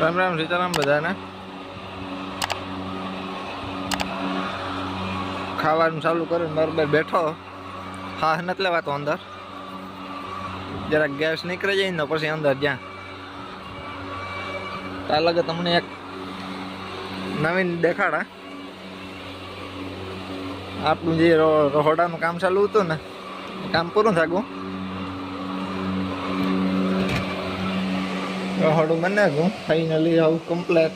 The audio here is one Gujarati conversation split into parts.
રામ રામ, સીતારામ બધાને. ખાવાનું ચાલુ કરીને બરોબર બેઠો. હા, નથી લેવાતો અંદર. જરાક ગેસ નીકળી જાય ને પછી અંદર જ્યાં. ત્યાં લગે તમને એક નવીન દેખાડા. આપણું જે રહોડાનું કામ ચાલુ હતું ને, કામ પૂરું થાકું. રહોડું બને ગયું ફાઇનલી આવું કમ્પ્લેટ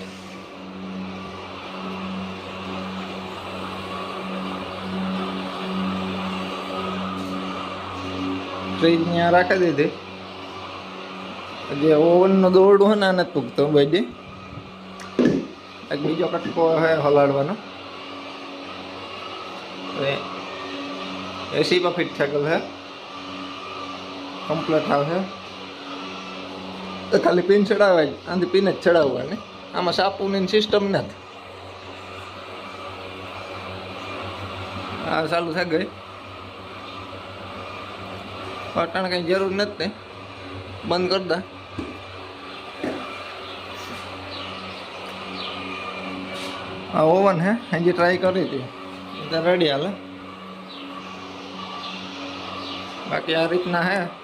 ફ્રીજ ત્યાં રાખી દીધી જે ઓવનનું દોરડું હોય ને આને પૂગતો બધી એક બીજો કટકો હે હલાડવાનો એસી પર ફિટ થયેલ છે કમ્પ્લેટ આવશે તો ખાલી પીન ચડાવવા જ આથી પીન જ ચડાવવાની. આમાં સાપુની સિસ્ટમ નથી. હા, ચાલુ થઈ ગઈ. પાટણ કંઈ જરૂર નથી બંધ કરતા આ ઓવન હે, હજી ટ્રાય કરી હતી. રેડી હાલે. બાકી આ રીતના હે.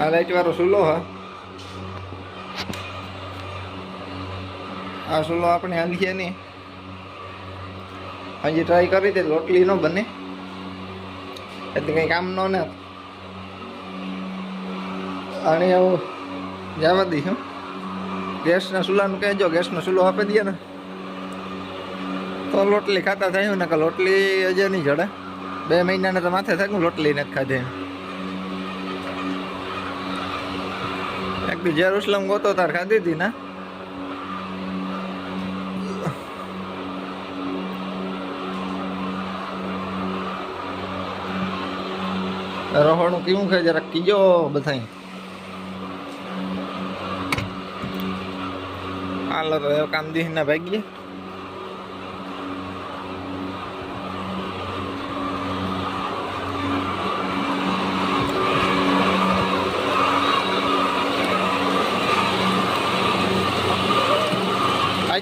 આ લાઈટ વાળો સુલો હા. આ સુલો આપણે હાલીએ નહીં. હજી ટ્રાય કરી દે રોટલી ન બને. એટલે કંઈ કામ ન ને. અને એવું જવા દઈશું ગેસના ચૂલાનું કહેજો ગેસનો ચૂલો આપી દઈએ ને. તો લોટલી ખાતા થયું ને કે લોટલી હજે નહીં જડે. બે મહિનાને તો માથે થાય, લોટલી નથી ખાધી. એક બીજા જેરુસલમ ગોતો, તાર ખાધી હતી ને? રહોણું કેવું છે? જરાક કીજો બધા હાલો તો કામ દીને ભાગીએ.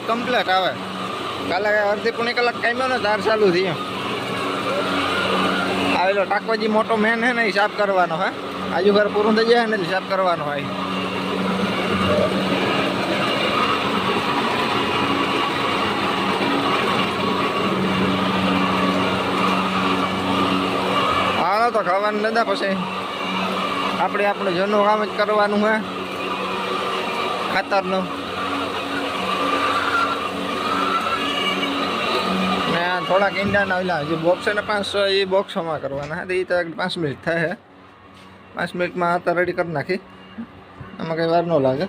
આજ કમ્પ્લેટ આવે. કાલે અડધી પોણી કલાક કામ્યો ને તાર ચાલુ થઈ એમ. આવેલો ટાકોજી મોટો મેન હે ને હિસાબ કરવાનો, હે. આજુ ઘર પૂરું થઈ જાય ને, એટલે હિસાબ કરવાનો હોય. હાલો તો ખાવાનું નદા પછી. આપણે આપણું જૂનું કામ જ કરવાનું, હે. ખાતરનું ને આ થોડાક ઈંડાના ઓલા જે બોક્સ ને પાંચસો એ બોક્સોમાં કરવાના હા એ તો પાંચ મિનિટ થાય હે. પાંચ મિનિટમાં આ રેડી કરી નાખી. આમાં કંઈ વાર ન લાગે.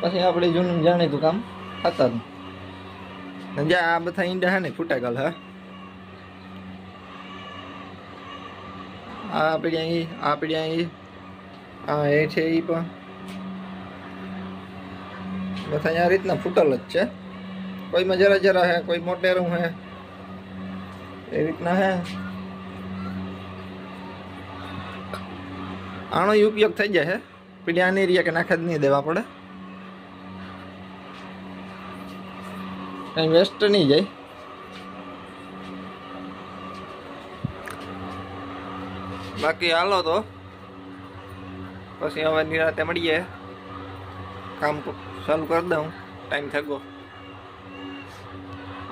પછી આપણે જૂનું જાણીતું કામ ને જ્યાં આ બધા ઈંડા હે ને ફૂટા ગયેલ હા. આ પીડ્યા અહીં, આ પીડ્યા અહીં, આ એ છે એ પણ. બધા આ રીતના ફૂટલ જ છે. કોઈમાં જરા જરા હે કોઈ મોટેરું હે એ રીતના હે આનો ય ઉપયોગ થઈ જાય હે પીડ્યા નહીં રહ્યા કે નાખે જ નહીં દેવા પડે કંઈ વેસ્ટ નહીં જાય બાકી હાલો તો પછી હવે નિરાતે મળીએ કામ ચાલુ કરી દઉં ટાઈમ થઈ ગયો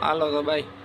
હાલો તો બાય